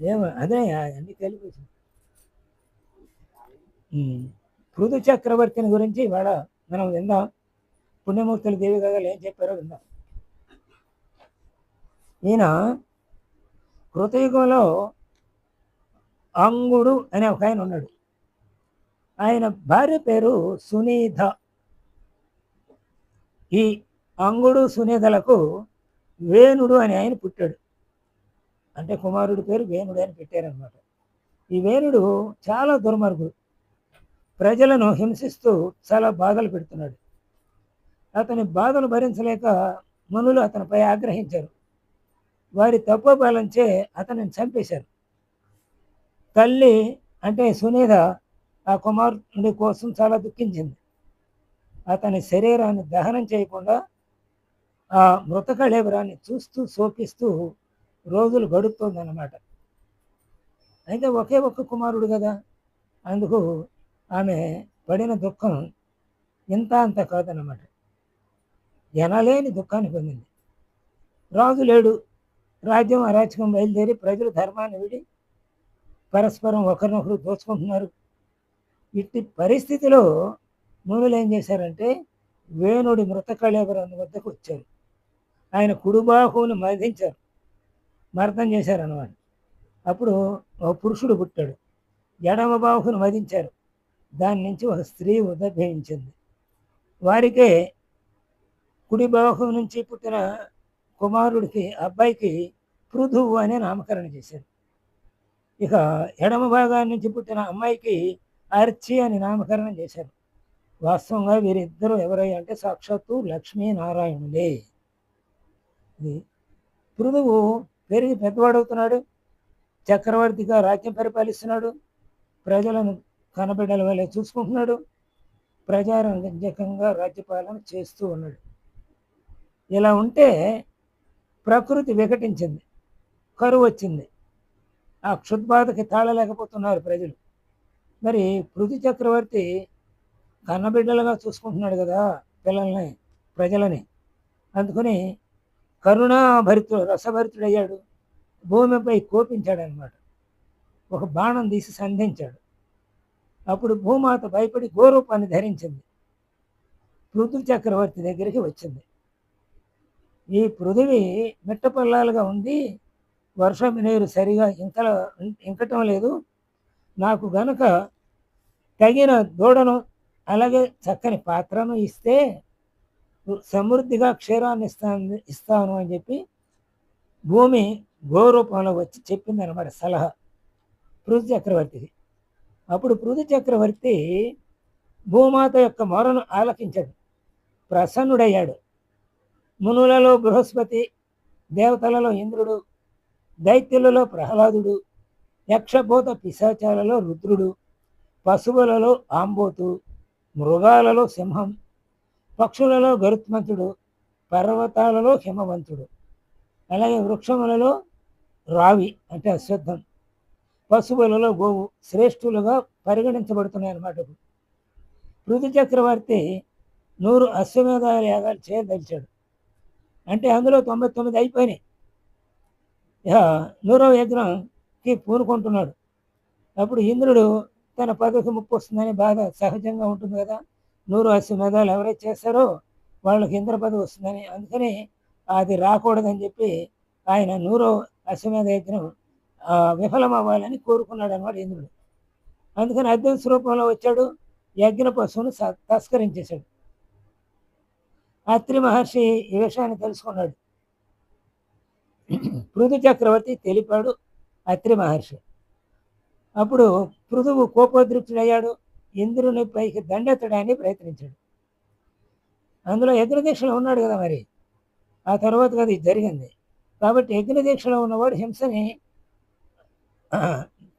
ఏమో అదే అన్ని కలిపి పృథు చక్రవర్తిని గురించి ఇవాళ మనం విందాం. పుణ్యమూర్తులు దేవి గారు ఏం చెప్పారో విందాం. ఈయన కృతయుగంలో అంగుడు అనే ఒక ఆయన ఉన్నాడు. ఆయన భార్య పేరు సునీధ. ఈ అంగుడు సునీధలకు వేణుడు అని ఆయన పుట్టాడు. అంటే కుమారుడి పేరు వేణుడు అని పెట్టారనమాట ఈ వేణుడు చాలా దుర్మార్గుడు. ప్రజలను హింసిస్తూ చాలా బాధలు పెడుతున్నాడు. అతని బాధలు భరించలేక మనులు అతనిపై ఆగ్రహించారు. వారి తపోబలంచే అతనిని చంపేశారు. తల్లి అంటే సునీత ఆ కుమారుడి కోసం చాలా దుఃఖించింది. అతని శరీరాన్ని దహనం చేయకుండా ఆ మృతకళేబరాన్ని చూస్తూ శోకిస్తూ రోజులు గడుపుతోందన్నమాట. అయితే ఒకే ఒక్క కుమారుడు కదా? అందుకు ఆమె పడిన దుఃఖం ఇంత అంత కాదన్నమాట. ఎనలేని దుఃఖాన్ని పొందింది. రాజు లేడు. రాజ్యం అరాచకం బయలుదేరి ప్రజలు ధర్మాన్ని విడి పరస్పరం ఒకరినొకరు దోచుకుంటున్నారు. ఇట్టి పరిస్థితిలో మునులు ఏం చేశారంటే వేణుడి మృత కళేబరం వద్దకు వచ్చారు. ఆయన కుడుబాహువుని మధించారు మర్దం చేశారన్నమాట. అప్పుడు ఒక పురుషుడు పుట్టాడు. ఎడమ బాహును వధించారు. దాని నుంచి ఒక స్త్రీ ఉదభవించింది వారికే కుడి బాహు నుంచి పుట్టిన కుమారుడికి అబ్బాయికి పృథువు అనే నామకరణం చేశారు. ఇక ఎడమ భాగాన్ని నుంచి పుట్టిన అమ్మాయికి అర్చి అని నామకరణం చేశారు. వాస్తవంగా వీరిద్దరూ ఎవరై అంటే సాక్షాత్తు లక్ష్మీనారాయణులే. ఇది పృథువు పెరిగి పెద్దవాడవుతున్నాడు. చక్రవర్తిగా రాజ్యం పరిపాలిస్తున్నాడు. ప్రజలను కనబిడ్డల వల్లే చూసుకుంటున్నాడు. ప్రజారంజకంగా రాజ్యపాలన చేస్తూ ఉన్నాడు. ఇలా ఉంటే ప్రకృతి వికటించింది. కరువు వచ్చింది. ఆ క్షుద్బాధకి తాళలేకపోతున్నారు ప్రజలు. మరి పృథు చక్రవర్తి కన్నబిడ్డలుగా చూసుకుంటున్నాడు కదా పిల్లల్ని ప్రజలని. అందుకని కరుణాభరితుడు రసభరితుడయ్యాడు. భూమిపై కోపించాడు అనమాట ఒక బాణం తీసి సంధించాడు. అప్పుడు భూమాత భయపడి గోరూపాన్ని ధరించింది. పృథు చక్రవర్తి దగ్గరికి వచ్చింది. ఈ పృథివి మిట్టపల్లాలుగా ఉంది. వర్షం నీరు సరిగా ఇంకల ఇంకటం లేదు. నాకు గనక తగిన దూడను అలాగే చక్కని పాత్రను ఇస్తే సమృద్ధిగా క్షీరాన్ని ఇస్తాను ఇస్తాను అని చెప్పి భూమి గోరూపంలో వచ్చి చెప్పిందనమాట సలహా. పృథు చక్రవర్తికి అప్పుడు పృథు చక్రవర్తి భూమాత యొక్క మొరను ఆలకించాడు. ప్రసన్నుడయ్యాడు. మునులలో బృహస్పతి దేవతలలో ఇంద్రుడు దైత్యులలో ప్రహ్లాదుడు యక్షభూత పిశాచాలలో రుద్రుడు పశువులలో ఆంబోతు మృగాలలో సింహం పక్షులలో గరుత్మంతుడు పర్వతాలలో హిమవంతుడు అలాగే వృక్షములలో రావి అంటే అశ్వద్ధం పశువులలో గోవు శ్రేష్ఠులుగా పరిగణించబడుతున్నాయి అన్నమాట పృథు చక్రవర్తి నూరు అశ్వమేధాల యాగాలు చేయదలిచాడు. అంటే అందులో తొంభై తొమ్మిది అయిపోయినాయి. ఇక నూరవ యజ్ఞంకి పూనుకుంటున్నాడు. అప్పుడు ఇంద్రుడు తన పదవి ముప్పు వస్తుందని బాధ సహజంగా ఉంటుంది కదా. నూరు అశ్వమేధాలు ఎవరైతే చేస్తారో వాళ్ళకి ఇంద్ర పదవి వస్తుందని. అందుకని అది రాకూడదని చెప్పి ఆయన నూరో అశ్వమేధ యజ్ఞం విఫలమవ్వాలని విఫలం అవ్వాలని కోరుకున్నాడు అనమాట ఇంద్రుడు. అందుకని అద్భుత స్వరూపంలో వచ్చాడు యజ్ఞ పశువును స- తస్కరించేశాడు. అత్రి మహర్షి ఈ విషయాన్ని తెలుసుకున్నాడు. పృథు చక్రవర్తి తెలిపాడు అత్రి మహర్షి. అప్పుడు పృథువు కోపోద్రిక్తుడయ్యాడు. ఇంద్రుని పైకి దండెత్తడానికి ప్రయత్నించాడు. అందులో యజ్ఞదీక్షలో ఉన్నాడు కదా మరి. ఆ తర్వాత కదా ఇది జరిగింది. కాబట్టి యజ్ఞదీక్షలో ఉన్నవాడు హింసని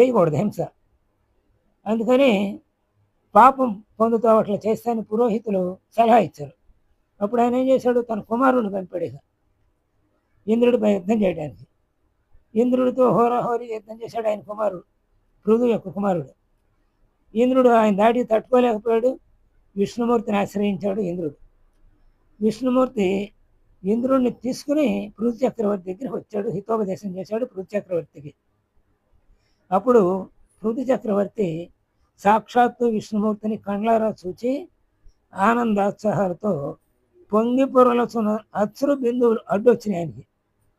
చేయకూడదు హింస. అందుకని పాపం పొందుతావు అట్లా చేస్తానని పురోహితులు సలహా ఇచ్చారు. అప్పుడు ఆయన ఏం చేశాడు? తన కుమారుడు పంపాడు ఇంద్రుడిపై యుద్ధం చేయడానికి. ఇంద్రుడితో హోరాహోరీ యుద్ధం చేశాడు ఆయన కుమారుడు పృథు యొక్క కుమారుడు. ఇంద్రుడు ఆయన దాడి తట్టుకోలేకపోయాడు. విష్ణుమూర్తిని ఆశ్రయించాడు ఇంద్రుడు. విష్ణుమూర్తి ఇంద్రుడిని తీసుకుని పృథు చక్రవర్తి దగ్గరికి వచ్చాడు. హితోపదేశం చేశాడు పృథు చక్రవర్తికి. అప్పుడు పృథు చక్రవర్తి సాక్షాత్తు విష్ణుమూర్తిని కండ్లారా చూచి ఆనందోత్సాహాలతో పొంగి పొరలచున్న అచ్చురు బిందువులు అడ్డొచ్చినాయి ఆయనకి.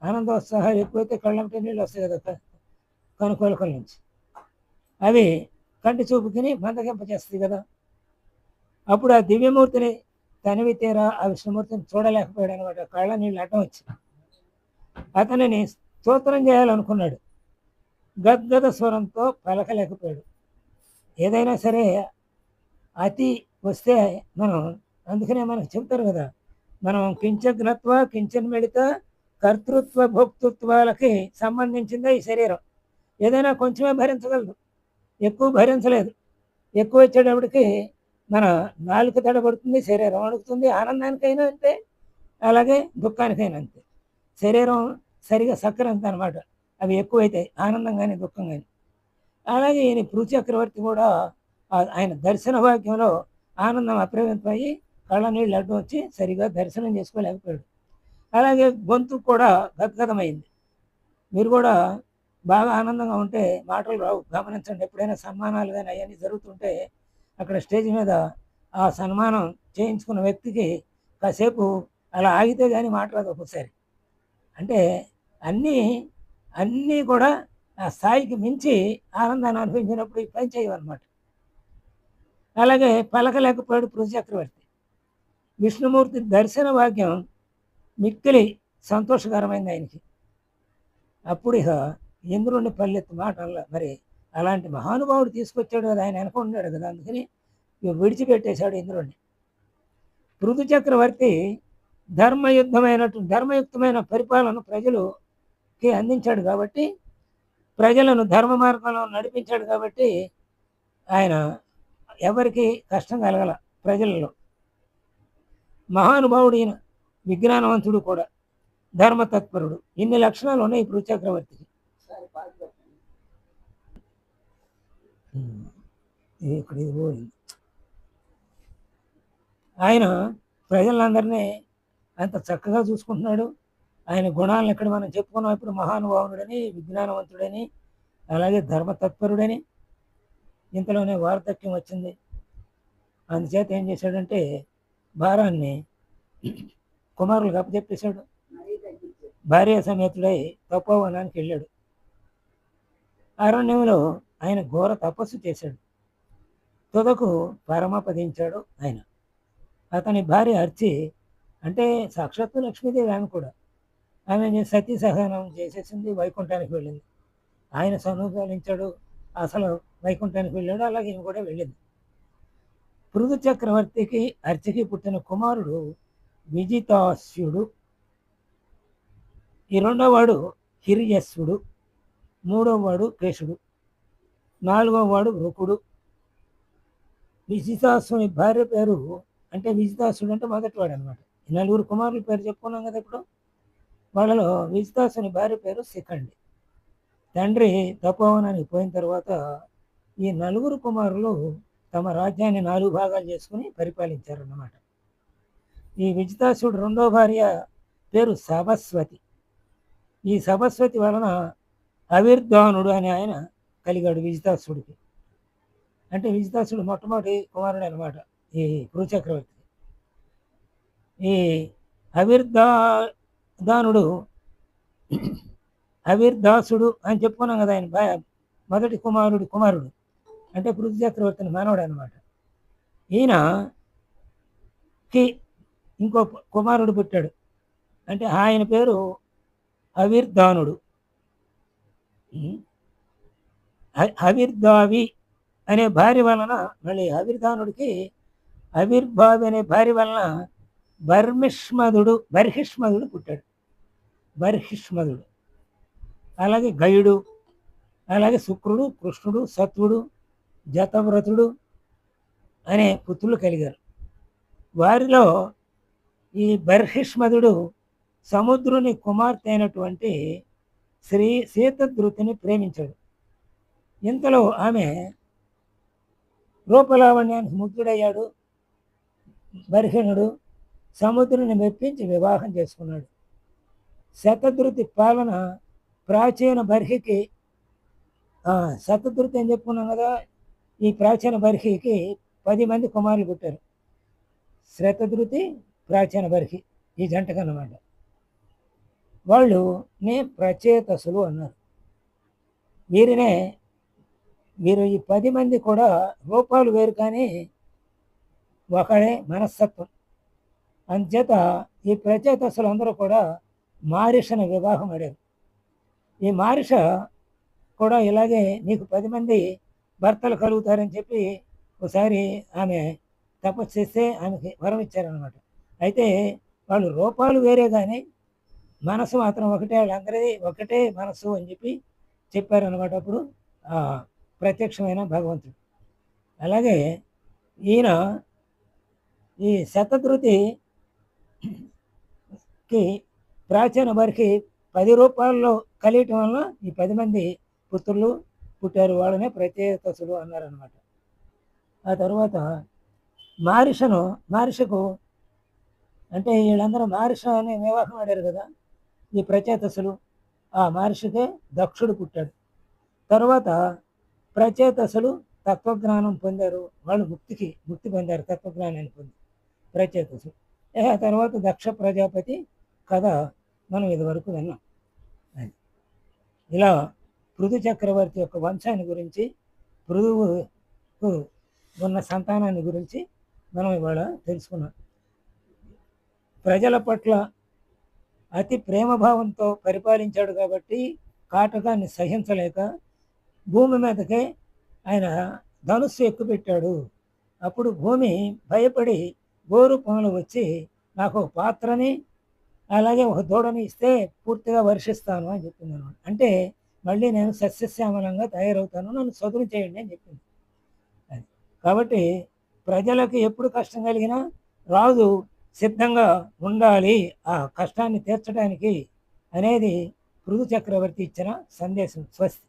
ఆనందోత్సాహాలు ఎక్కువైతే కళ్ళంటే నీళ్ళు వస్తాయి కదా క- నుంచి. అవి కంటి చూపుకిని మందగింపచేస్తుంది కదా. అప్పుడు ఆ దివ్యమూర్తిని తనివి తీరా ఆ విష్ణుమూర్తిని చూడలేకపోయాడు అనమాట కళ్ళ నీళ్ళు అడ్డం వచ్చి అతనిని స్తోత్రం చేయాలనుకున్నాడు. గద్గద స్వరంతో పలకలేకపోయాడు. ఏదైనా సరే అతి వస్తే మనం అందుకనే మనకు చెప్తారు కదా మనం కించజ్ఞత్వ కించన్ మెడిత కర్తృత్వ భోక్తృత్వాలకి సంబంధించిందే ఈ శరీరం. ఏదైనా కొంచెమే భరించగలదు. ఎక్కువ భరించలేదు. ఎక్కువ వచ్చేటప్పటికి మన నాలుక తడబడుతుంది శరీరం అడుగుతుంది ఆనందానికైనా అంతే అలాగే దుఃఖానికైనా అంతే. శరీరం సరిగా సక్కరంత అనమాట అవి ఎక్కువైతాయి ఆనందం కానీ దుఃఖం కానీ అలాగే ఈయన పృథు చక్రవర్తి కూడా ఆయన దర్శన భాగ్యంలో ఆనందం అప్రమత్తమయ్యి కళ్ళ నీళ్ళు అడ్డు వచ్చి సరిగా దర్శనం చేసుకోలేకపోయాడు. అలాగే గొంతు కూడా గద్గదమైంది. మీరు కూడా బాగా ఆనందంగా ఉంటే మాటలు రావు. గమనించండి ఎప్పుడైనా సన్మానాలు కానీ అవన్నీ జరుగుతుంటే అక్కడ స్టేజ్ మీద ఆ సన్మానం చేయించుకున్న వ్యక్తికి కాసేపు అలా ఆగితే కానీ మాట్లాడదు ఒకసారి అంటే అన్నీ అన్నీ కూడా ఆ స్థాయికి మించి ఆనందాన్ని అనుభవించినప్పుడు ఈ పని చేయవన్నమాట. అలాగే పలకలేకపోయాడు పృథు చక్రవర్తి. విష్ణుమూర్తి దర్శన భాగ్యం మిక్కిలి సంతోషకరమైంది ఆయనకి. అప్పుడు ఇక ఇంద్రుడిని పల్లెత్తు మాట మరి అలాంటి మహానుభావుడు తీసుకొచ్చాడు కదా ఆయన అనుకుంటున్నాడు కదా అందుకని విడిచిపెట్టేశాడు ఇంద్రుడిని పృథు చక్రవర్తి ధర్మయుద్ధమైనటు ధర్మయుక్తమైన పరిపాలన ప్రజలుకి అందించాడు కాబట్టి ప్రజలను ధర్మ మార్గంలో నడిపించాడు కాబట్టి ఆయన ఎవరికి కష్టం కలగల ప్రజలలో. మహానుభావుడు ఈయన విజ్ఞానవంతుడు కూడా ధర్మతత్పరుడు. ఇన్ని లక్షణాలు ఉన్నాయి పృథు చక్రవర్తికి. ఉమ్. ఇది ఇక్కడ ఇది పోయింది ఆయన ప్రజలందరినీ అంత చక్కగా చూసుకుంటున్నాడు. ఆయన గుణాలను ఇక్కడ మనం చెప్పుకున్నాం? ఇప్పుడు మహానుభావుడని విజ్ఞానవంతుడని అలాగే ధర్మతత్పరుడని ఇంతలోనే వార్ధక్యం వచ్చింది. అందుచేత ఏం చేశాడంటే భారాన్ని కుమారులకు అప్పచెప్పేశాడు. భార్య సమేతుడై తపోవనానికి వెళ్ళాడు. అరణ్యంలో ఆయన ఘోర తపస్సు చేశాడు. తుదకు పరమపదించాడు ఆయన. అతని భార్య అర్చి అంటే సాక్షాత్తు లక్ష్మీదేవి ఆమె కూడా. ఆమె సతీ సహనం చేసేసింది వైకుంఠానికి వెళ్ళింది. ఆయన సన్నుగాలించాడు అసలు వైకుంఠానికి వెళ్ళాడు. అలాగే ఈమె కూడా వెళ్ళింది. పృథు చక్రవర్తికి అర్చకి పుట్టిన కుమారుడు విజితాస్యుడు ఈ రెండోవాడు హిరియస్సుడు. మూడవ వాడు కేశుడు. నాలుగవ వాడు రుకుడు విజితాసుని భార్య పేరు అంటే విజితాసుడు అంటే మొదటివాడు అనమాట ఈ నలుగురు కుమారుల పేరు చెప్పుకున్నాం కదా ఇప్పుడు. వాళ్ళలో విజితాసుని భార్య పేరు శిఖండి. తండ్రి తపోవనానికి పోయిన తర్వాత ఈ నలుగురు కుమారులు తమ రాజ్యాన్ని నాలుగు భాగాలు చేసుకుని పరిపాలించారన్నమాట. ఈ విజితాసుడు రెండో భార్య పేరు సరస్వతి ఈ సరస్వతి వలన అవిర్ధానుడు అనే ఆయన కలిగాడు విజితాసుడికి. అంటే విజితాసుడు మొట్టమొదటి కుమారుడు అనమాట ఈ కురుచక్రవర్తి. ఈ అవిర్ధా దానుడు అవిర్దాసుడు అని చెప్పుకున్నాం కదా ఆయన భయ మొదటి కుమారుడి కుమారుడు. అంటే పృథ్వీ చక్రవర్తిని మానవుడు అనమాట ఈయనకి ఇంకో కుమారుడు పుట్టాడు. అంటే ఆయన పేరు అవిర్ధానుడు. ఉమ్. అనే భార్య వలన మళ్ళీ అవిర్దానుడికి అవిర్భావి అనే భార్య వలన బర్మిష్మధుడు బర్హిష్మధుడు పుట్టాడు బర్హిష్మధుడు అలాగే గయుడు అలాగే శుక్రుడు కృష్ణుడు సత్వుడు జతవ్రతుడు అనే పుత్రులు కలిగారు వారిలో ఈ బర్హిష్మధుడు సముద్రుని కుమార్తె అయినటువంటి శ్రీ సీతధృతిని ప్రేమించాడు. ఇంతలో ఆమె రూపలావణ్యానికి ముగ్ధుడయ్యాడు. బర్హిణుడు సముద్రుని మెప్పించి వివాహం చేసుకున్నాడు. శతధృతి పాలన ప్రాచీన బర్హికి శతధృతి అని చెప్పుకున్నాం కదా ఈ ప్రాచీన బర్హికి పది మంది కుమారులు పుట్టారు. శ్రతధృతి ప్రాచీన బర్హి ఈ జంటకు అన్నమాట వాళ్ళు నే ప్రచేతసులు అన్నారు. వీరినే వీరు ఈ పది మంది కూడా రూపాలు వేరు కానీ ఒకడే మనస్తత్వం. అందుచేత ఈ ప్రచేతస్సులు అందరూ కూడా మారిషను వివాహం అడారు ఈ మారిష కూడా ఇలాగే నీకు పది మంది భర్తలు కలుగుతారని చెప్పి ఒకసారి ఆమె తపస్సు చేస్తే ఆమెకి వరం ఇచ్చారనమాట అయితే వాళ్ళు రూపాలు వేరే కానీ మనసు మాత్రం ఒకటే వాళ్ళందరిది ఒకటే మనసు అని చెప్పి చెప్పారనమాట అప్పుడు ప్రత్యక్షమైన భగవంతుడు. అలాగే ఈయన ఈ శతధృతికి ప్రాచీన వారికి పది రూపాయల్లో కలియటం వల్ల ఈ పది మంది పుత్రులు పుట్టారు వాళ్ళనే ప్రత్యేకసులు అన్నారనమాట ఆ తర్వాత మారిషను మారిషకు అంటే వీళ్ళందరూ మారిష అనే వివాహం ఆడారు కదా. ఈ ప్రచేతసులు ఆ మహర్షికే దక్షుడు పుట్టాడు. తర్వాత ప్రచేతసులు తత్వజ్ఞానం పొందారు. వాళ్ళు ముక్తికి ముక్తి పొందారు తత్వజ్ఞానాన్ని పొంది ప్రచేతసులు ఏ ఆ తర్వాత దక్ష ప్రజాపతి కథ మనం ఇదివరకు విన్నాం. అది. ఇలా పృథు చక్రవర్తి యొక్క వంశాన్ని గురించి పృథువుకు ఉన్న సంతానాన్ని గురించి మనం ఇవాళ తెలుసుకున్నాం. ప్రజల పట్ల అతి ప్రేమభావంతో పరిపాలించాడు కాబట్టి కాటకాన్ని సహించలేక భూమి మీదకే ఆయన ధనుస్సు ఎక్కుపెట్టాడు. అప్పుడు భూమి భయపడి గోరు పనులు వచ్చి నాకు ఒక పాత్రని అలాగే ఒక దూడని ఇస్తే పూర్తిగా వర్షిస్తాను అని చెప్పింది అనమాట. అంటే మళ్ళీ నేను సస్యశ్యామలంగా తయారవుతాను నన్ను చదువు చేయండి అని చెప్పింది. అది. కాబట్టి ప్రజలకు ఎప్పుడు కష్టం కలిగినా రాజు సిద్ధంగా ఉండాలి. ఆ కష్టాన్ని తీర్చడానికి అనేది పృథు చక్రవర్తి ఇచ్చిన సందేశం. స్వస్తి.